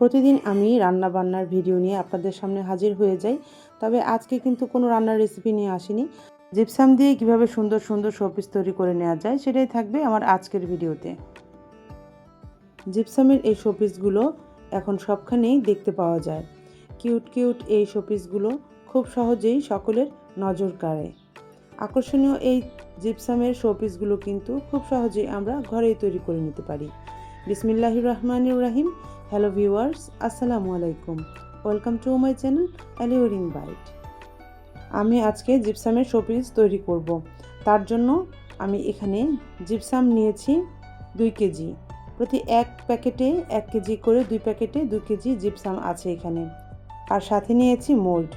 প্রতিদিন আমি রান্না বান্নার ভিডিও নিয়ে আপনাদের সামনে হাজির হয়ে যাই, তবে আজকে কিন্তু কোনো রান্নার রেসিপি নিয়ে আসিনি। জিপসাম দিয়ে কীভাবে সুন্দর সুন্দর শোপিস তৈরি করে নেওয়া যায় সেটাই থাকবে আমার আজকের ভিডিওতে। জিপসামের এই শোপিসগুলো এখন সবখানেই দেখতে পাওয়া যায়। কিউট কিউট এই শোপিসগুলো খুব সহজেই সকলের নজর কাড়ে। আকর্ষণীয় এই জিপসামের শোপিসগুলো কিন্তু খুব সহজেই আমরা ঘরেই তৈরি করে নিতে পারি। বিসমিল্লাহির রহমান রাহিম। হ্যালো ভিউয়ার্স, আসসালামু আলাইকুম। Welcome to my channel Alluring Bite. আমি আজকে জিপসামের শোপিস তৈরি করব। তার জন্য আমি এখানে জিপসাম নিয়েছি দুই কেজি। প্রতি এক প্যাকেটে এক কেজি করে দুই প্যাকেটে দুই কেজি জিপসাম আছে এখানে। আর সাথে নিয়েছি মোল্ড।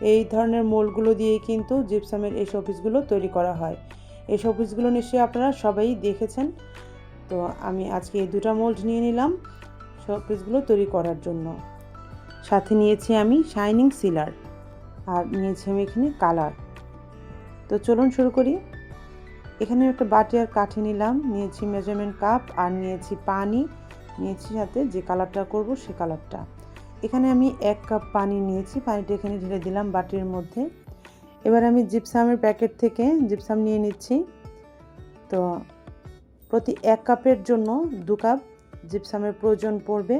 এই ধরনের মোল্ডগুলো দিয়েই কিন্তু জিপসামের এই শোপিসগুলো তৈরি করা হয়। এই শোপিসগুলো নিশ্চয়ই আপনারা সবাই দেখেছেন। তো আমি আজকে এই দুটা মোল্ড নিয়ে নিলাম শোপিসগুলো তৈরি করার জন্য। সাথে নিয়েছি আমি শাইনিং সিলার আর নিয়েছি আমি এখানে কালার তো চলুন শুরু করি। এখানে একটা বাটি আর কাঠি নিলাম, নিয়েছি মেজারমেন্ট কাপ আর নিয়েছি পানি, নিয়েছি সাথে যে কালারটা করব সে কালারটা এখানে আমি এক কাপ পানি নিয়েছি, পানিটা এখানে ঢেলে দিলাম বাটির মধ্যে। এবার আমি জিপসামের প্যাকেট থেকে জিপসাম নিয়ে নিচ্ছি। তো প্রতি এক কাপের জন্য দু কাপ জিপসামের প্রয়োজন পড়বে।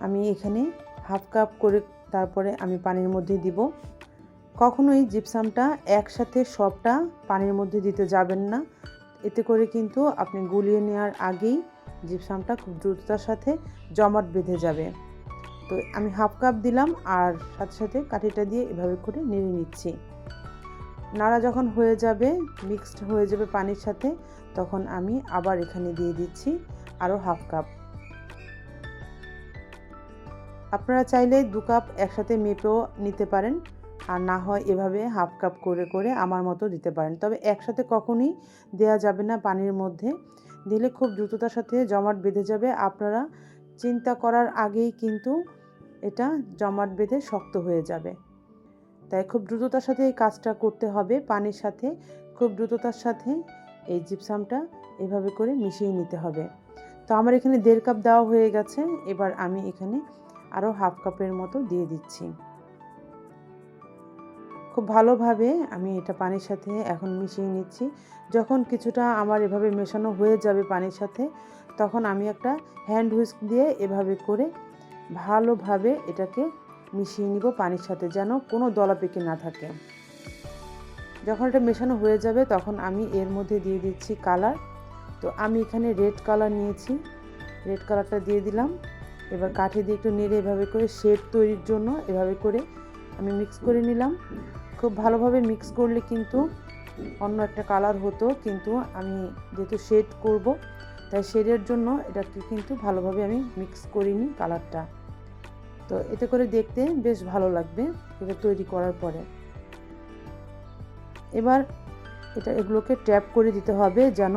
আমি এখানে হাফ কাপ করে তারপরে আমি পানির মধ্যে দিব। কখনোই জিপসামটা একসাথে সবটা পানির মধ্যে দিতে যাবেন না। এতে করে কিন্তু আপনি গুলিয়ে নেওয়ার আগেই জিপসামটা খুব দ্রুততার সাথে জমাট বেঁধে যাবে। তো আমি হাফ কাপ দিলাম আর সাথে সাথে কাঠিটা দিয়ে এভাবে করে নেড়ে নিচ্ছি। নাড়া যখন হয়ে যাবে মিক্সড হয়ে যাবে পানির সাথে, তখন আমি আবার এখানে দিয়ে দিচ্ছি আরও হাফ কাপ আপনারা চাইলে দু কাপ একসাথে মেপেও নিতে পারেন, আর না হয় এভাবে হাফ কাপ করে করে আমার মতো দিতে পারেন। তবে একসাথে কখনই দেয়া যাবে না পানির মধ্যে। দিলে খুব দ্রুততার সাথে জমাট বেঁধে যাবে। আপনারা চিন্তা করার আগেই কিন্তু এটা জমাট বেঁধে শক্ত হয়ে যাবে। তাই খুব দ্রুততার সাথে এই কাজটা করতে হবে পানির সাথে। খুব দ্রুততার সাথে এই জিপসামটা এভাবে করে মিশিয়ে নিতে হবে। তো আমার এখানে দেড় কাপ দেওয়া হয়ে গেছে, এবার আমি এখানে আরও হাফ কাপের মতো দিয়ে দিচ্ছি। খুব ভালোভাবে আমি এটা পানির সাথে এখন মিশিয়ে নিচ্ছি। যখন কিছুটা আমার এভাবে মেশানো হয়ে যাবে পানির সাথে, তখন আমি একটা হ্যান্ড হুইস্ক দিয়ে এভাবে করে ভালোভাবে এটাকে মিশিয়ে নিব পানির সাথে যেন কোনো দলা পেকে না থাকে। যখন এটা মেশানো হয়ে যাবে তখন আমি এর মধ্যে দিয়ে দিচ্ছি কালার তো আমি এখানে রেড কালার নিয়েছি। রেড কালারটা দিয়ে দিলাম। এবার কাঠি দিয়ে একটু নেড়ে এভাবে করে শেড তৈরির জন্য এভাবে করে আমি মিক্স করে নিলাম। খুব ভালোভাবে মিক্স করলে কিন্তু অন্য একটা কালার হতো, কিন্তু আমি যেহেতু শেড করব, তাই শেডের জন্য এটাকে কিন্তু ভালোভাবে আমি মিক্স করিনি কালারটা তো এতে করে দেখতে বেশ ভালো লাগবে এটা তৈরি করার পরে। এবার এটা এগুলোকে ট্যাপ করে দিতে হবে যেন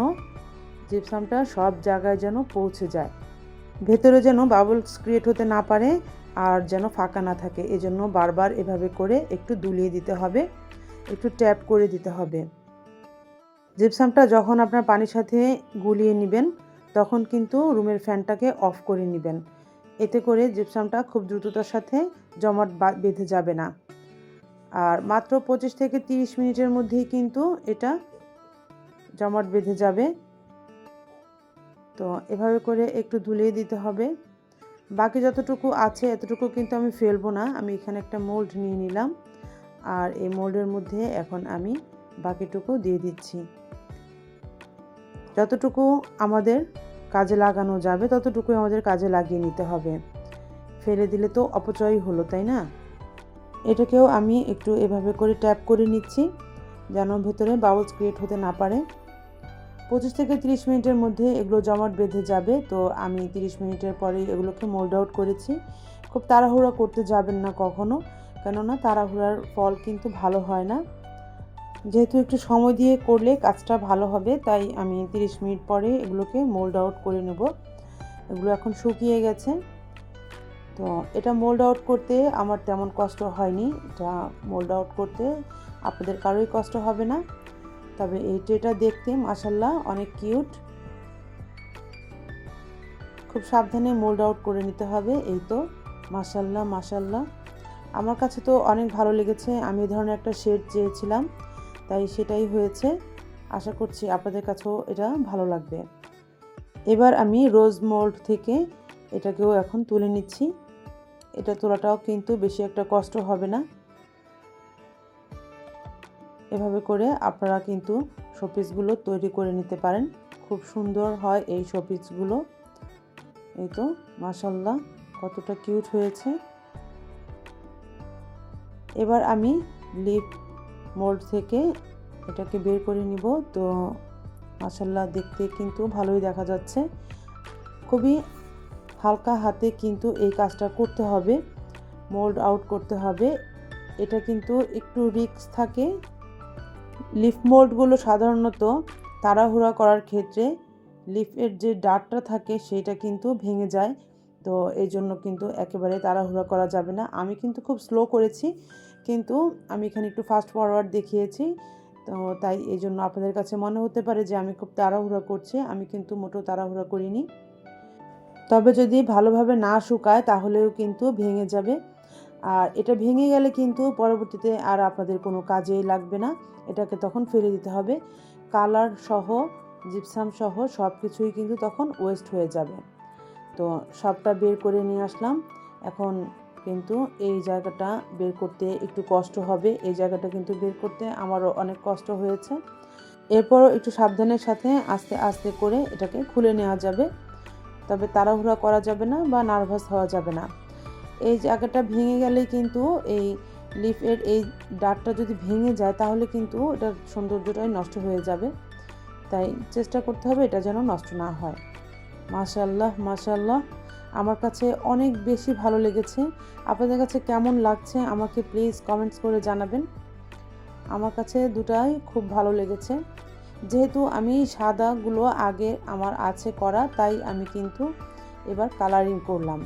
জিপসামটা সব জায়গায় যেন পৌঁছে যায়। ভেতরে যেন বাবলস ক্রিয়েট হতে না পারে আর যেন ফাঁকা না থাকে। এজন্য বারবার এভাবে করে একটু দুলিয়ে দিতে হবে, একটু ট্যাপ করে দিতে হবে। জিপসামটা যখন আপনার পানির সাথে গুলিয়ে নেবেন, তখন কিন্তু রুমের ফ্যানটাকে অফ করে নেবেন। এতে করে জিপসামটা খুব দ্রুততার সাথে জমাট বেঁধে যাবে না। আর মাত্র পঁচিশ থেকে তিরিশ মিনিটের মধ্যেই কিন্তু এটা জমাট বেঁধে যাবে। তো এভাবে করে একটু ধুলিয়ে দিতে হবে। বাকি যতটুকু আছে এতটুকু কিন্তু আমি ফেলব না। আমি এখানে একটা মোল্ড নিয়ে নিলাম। আর এই মোল্ডের মধ্যে এখন আমি বাকিটুকু দিয়ে দিচ্ছি। যতটুকু আমাদের কাজে লাগানো যাবে, ততটুকুই আমাদের কাজে লাগিয়ে নিতে হবে। ফেলে দিলে তো অপচয়ই হলো, তাই না? এটাকেও আমি একটু এভাবে করে ট্যাপ করে নিচ্ছি, যেন ভেতরে বাউলস ক্রিয়েট হতে না পারে। পঁচিশ থেকে তিরিশ মিনিটের মধ্যে এগুলো জমাট বেঁধে যাবে, তো আমি তিরিশ মিনিটের পরেই এগুলোকে মোল্ড আউট করেছি। খুব তাড়াহুড়া করতে যাবেন না কখনো, কেননা তাড়াহুড়ার ফল কিন্তু ভালো হয় না। যেহেতু একটু সময় দিয়ে করলে কাজটা ভালো হবে, তাই আমি তিরিশ মিনিট পরে এগুলোকে মোল্ড আউট করে নেব। এগুলো এখন শুকিয়ে গেছে। তো এটা মোল্ড আউট করতে আমার তেমন কষ্ট হয়নি। এটা মোল্ড আউট করতে আপনাদের কারোই কষ্ট হবে না। তবে এই ট্রেটা দেখতে মাসাল্লাহ অনেক কিউট খুব সাবধানে মোল্ড আউট করে নিতে হবে, এই তো। মাসাল্লাহ মাসাল্লাহ আমার কাছে তো অনেক ভালো লেগেছে। আমি এই ধরনের একটা শেড চেয়েছিলাম। তাই সেটাই হয়েছে। আশা করছি আপনাদের কাছেও এটা ভালো লাগবে। এবার আমি রোজ মোল্ড থেকে এটাকেও এখন তুলে নিচ্ছি। এটা তোলাটাও কিন্তু বেশি একটা কষ্ট হবে না। এভাবে করে আপনারা কিন্তু শোপিসগুলো তৈরি করে নিতে পারেন। খুব সুন্দর হয় এই শোপিসগুলো। এই তো মাসাল্লাহ কতটা কিউট হয়েছে। এবার আমি লিপ মোল্ড থেকে এটাকে বের করে নিব। তো মাসাল্লাহ দেখতে কিন্তু ভালোই দেখা যাচ্ছে। খুবই হালকা হাতে কিন্তু এই কাজটা করতে হবে মোল্ড আউট করতে হবে। এটা কিন্তু একটু রিস্ক থাকে। লিফ মোল্ডগুলো সাধারণত তাড়াহুড়া করার ক্ষেত্রে লিফের যে ডাটটা থাকে সেটা কিন্তু ভেঙে যায়। তো এই জন্য কিন্তু একেবারে তাড়াহুড়া করা যাবে না। আমি কিন্তু খুব স্লো করেছি। কিন্তু আমি এখানে একটু ফাস্ট ফরওয়ার্ড দেখিয়েছি। তো তাই এই জন্য আপনাদের কাছে মনে হতে পারে যে আমি খুব তাড়াহুড়া করছি, আমি কিন্তু মোটেও তাড়াহুড়া করিনি। তবে যদি ভালোভাবে না শুকায় তাহলেও কিন্তু ভেঙে যাবে। আর এটা ভেঙে গেলে কিন্তু পরবর্তীতে আর আপনাদের কোনো কাজেই লাগবে না। এটাকে তখন ফেলে দিতে হবে। কালার সহ জিপসাম সহ সব কিছুই কিন্তু তখন ওয়েস্ট হয়ে যাবে। তো সবটা বের করে নিয়ে আসলাম। এখন কিন্তু এই জায়গাটা বের করতে একটু কষ্ট হবে। এই জায়গাটা কিন্তু বের করতে আমারও অনেক কষ্ট হয়েছে। এরপরও একটু সাবধানের সাথে আস্তে আস্তে করে এটাকে খুলে নেওয়া যাবে। তবে তাড়াহুড়া করা যাবে না বা নার্ভাস হওয়া যাবে না। এই জায়গাটা ভেঙে গেলেই কিন্তু এই লিফের এই ডাটটা যদি ভেঙে যায়, তাহলে কিন্তু এটার সৌন্দর্যটাই নষ্ট হয়ে যাবে। তাই চেষ্টা করতে হবে এটা যেন নষ্ট না হয়। মাশাল্লাহ মাশাল্লাহ আমার কাছে অনেক বেশি ভালো লেগেছে। আপনাদের কাছে কেমন লাগছে আমাকে প্লিজ কমেন্টস করে জানাবেন। আমার কাছে দুটাই খুব ভালো লেগেছে। যেহেতু আমি সাদাগুলো আগে আমার আছে করা, তাই আমি কিন্তু এবার কালারিং করলাম।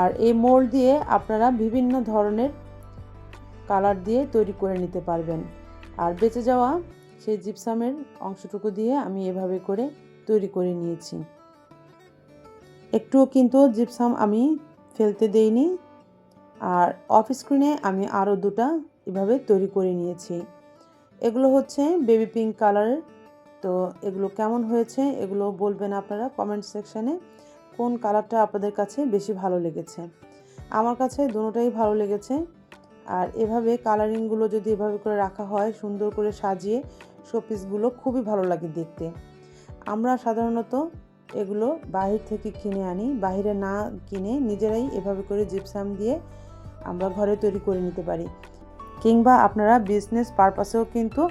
আর এই মোল্ড দিয়ে আপনারা বিভিন্ন ধরনের কালার দিয়ে তৈরি করে নিতে পারবেন। আর বেঁচে যাওয়া সেই জিপসামের অংশটুকু দিয়ে আমি এভাবে করে তৈরি করে নিয়েছি। একটুও কিন্তু জিপসাম আমি ফেলতে দেইনি আর অফ স্ক্রিনে আমি আরও দুটা এভাবে তৈরি করে নিয়েছি। এগুলো হচ্ছে বেবি পিঙ্ক কালারের তো এগুলো কেমন হয়েছে এগুলো বলবেন আপনারা কমেন্ট সেকশানে কোন কালারটা আপনাদের কাছে বেশি ভালো লেগেছে? আমার কাছে দুটোটাই ভালো লেগেছে। আর এভাবে কালারিংগুলো যদি এভাবে করে রাখা হয় সুন্দর করে সাজিয়ে শোপিসগুলো খুবই ভালো লাগে দেখতে। আমরা সাধারণত এগুলো বাহির থেকে কিনে আনি, বাহিরে না কিনে নিজেরাই এভাবে করে জিপসাম দিয়ে আমরা ঘরে তৈরি করে নিতে পারি। কিংবা আপনারা বিজনেস পারপাসেও কিন্তু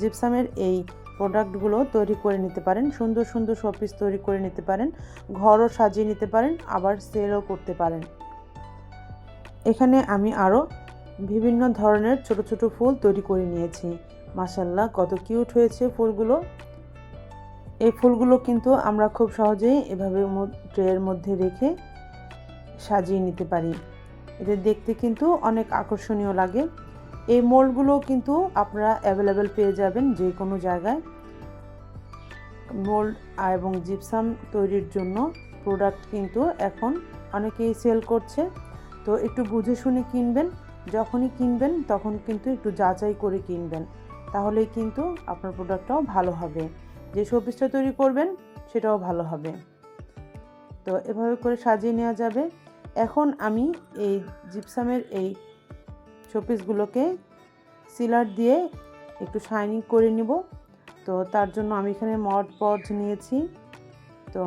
জিপসামের এই প্রোডাক্টগুলো তৈরি করে নিতে পারেন, সুন্দর সুন্দর শোপিস তৈরি করে নিতে পারেন, ঘরও সাজিয়ে নিতে পারেন, আবার সেলও করতে পারেন। এখানে আমি আরও বিভিন্ন ধরনের ছোট ছোট ফুল তৈরি করে নিয়েছি। মাসাল্লাহ কত কিউট হয়েছে ফুলগুলো। এই ফুলগুলো কিন্তু আমরা খুব সহজেই এভাবে ট্রের মধ্যে রেখে সাজিয়ে নিতে পারি। এদের দেখতে কিন্তু অনেক আকর্ষণীয় লাগে। এই মোল্ডগুলো কিন্তু আপনারা অ্যাভেলেবেল পেয়ে যাবেন যে কোনো জায়গায়। মোল্ড এবং জিপসাম তৈরির জন্য প্রোডাক্ট কিন্তু এখন অনেকেই সেল করছে। তো একটু বুঝে শুনে কিনবেন, যখনই কিনবেন তখন কিন্তু একটু যাচাই করে কিনবেন। তাহলেই কিন্তু আপনার প্রোডাক্টটাও ভালো হবে। যে শোপিসটা তৈরি করবেন, সেটাও ভালো হবে। তো এভাবে করে সাজিয়ে নেওয়া যাবে। এখন আমি এই জিপসামের এই শোপিসগুলোকে সিলার দিয়ে একটু শাইনিং করে নিব। তো তার জন্য আমি এখানে মড পট নিয়েছি। তো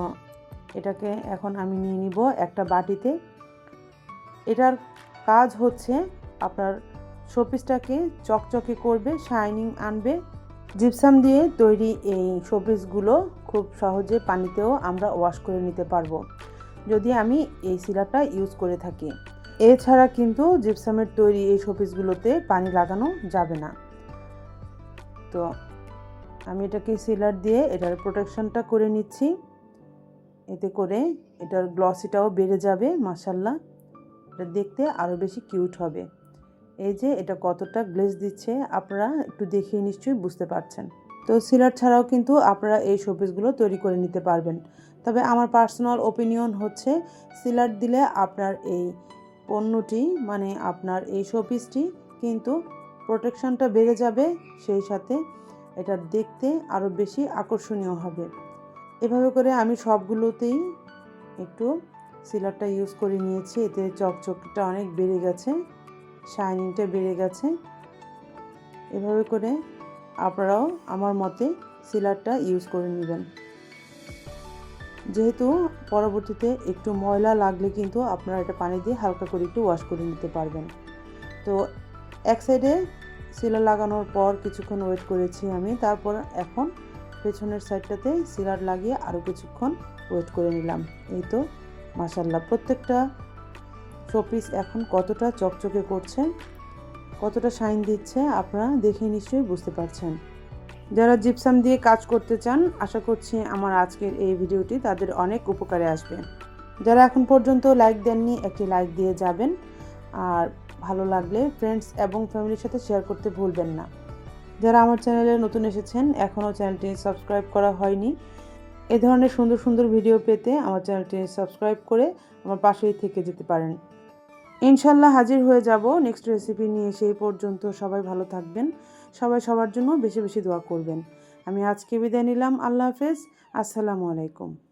এটাকে এখন আমি নিয়ে নিব একটা বাটিতে। এটার কাজ হচ্ছে আপনার শোপিসটাকে চকচকে করবে, শাইনিং আনবে। জিপসাম দিয়ে তৈরি এই শোপিসগুলো খুব সহজে পানিতেও আমরা ওয়াশ করে নিতে পারব, যদি আমি এই সিলারটা ইউজ করে থাকি। এছাড়া কিন্তু জিপসামের তৈরি এই শোপিসগুলোতে পানি লাগানো যাবে না। তো আমি এটাকে সিলার দিয়ে এটার প্রোটেকশনটা করে নিচ্ছি। এতে করে এটার গ্লসিটাও বেড়ে যাবে মাসাল্লাহ এটা দেখতে আরও বেশি কিউট হবে। এই যে এটা কতটা গ্লেজ দিচ্ছে, আপনারা একটু দেখে নিশ্চয়ই বুঝতে পারছেন। তো সিলার ছাড়াও কিন্তু আপনারা এই শোপিসগুলো তৈরি করে নিতে পারবেন। তবে আমার পার্সোনাল ওপিনিয়ন হচ্ছে, সিলার দিলে আপনার এই পণ্যটি মানে আপনার এই শোপিসটি কিন্তু প্রোটেকশনটা বেড়ে যাবে, সেই সাথে এটা দেখতে আরও বেশি আকর্ষণীয় হবে। এভাবে করে আমি সবগুলোতেই একটু সিলারটা ইউজ করে নিয়েছি, এতে চকচকটা অনেক বেড়ে গেছে। শাইনিংটা বেড়ে গেছে। এভাবে করে আপনারাও আমার মতে সিলারটা ইউজ করে নেবেন। যেহেতু পরবর্তীতে একটু ময়লা লাগলে কিন্তু আপনারা এটা পানি দিয়ে হালকা করে একটু ওয়াশ করে নিতে পারবেন। তো এক সাইডে সিলার লাগানোর পর কিছুক্ষণ ওয়েট করেছি আমি, তারপর এখন পেছনের সাইডটাতে সিলার লাগিয়ে আরও কিছুক্ষণ ওয়েট করে নিলাম। এই তো মাসাল্লাহ প্রত্যেকটা শোপিস এখন কতটা চকচকে করছে কতটা শাইন দিচ্ছে আপনারা দেখে নিশ্চয়ই বুঝতে পারছেন। যারা জিপসাম দিয়ে কাজ করতে চান, আশা করছি আমার আজকের এই ভিডিওটি তাদের অনেক উপকারে আসবে। যারা এখন পর্যন্ত লাইক দেননি, একটি লাইক দিয়ে যাবেন। আর ভালো লাগলে ফ্রেন্ডস এবং ফ্যামিলির সাথে শেয়ার করতে ভুলবেন না। যারা আমার চ্যানেলে নতুন এসেছেন, এখনও চ্যানেলটি সাবস্ক্রাইব করা হয়নি। এ ধরনের সুন্দর সুন্দর ভিডিও পেতে আমার চ্যানেলটি সাবস্ক্রাইব করে আমার পাশেই থেকে যেতে পারেন। ইনশাল্লাহ হাজির হয়ে যাব নেক্সট রেসিপি নিয়ে, সেই পর্যন্ত সবাই ভালো থাকবেন। সবাই সবার জন্য বেশি বেশি দোয়া করবেন। আমি আজকে বিদায় নিলাম। আল্লাহ হাফেজ। আসসালামু আলাইকুম।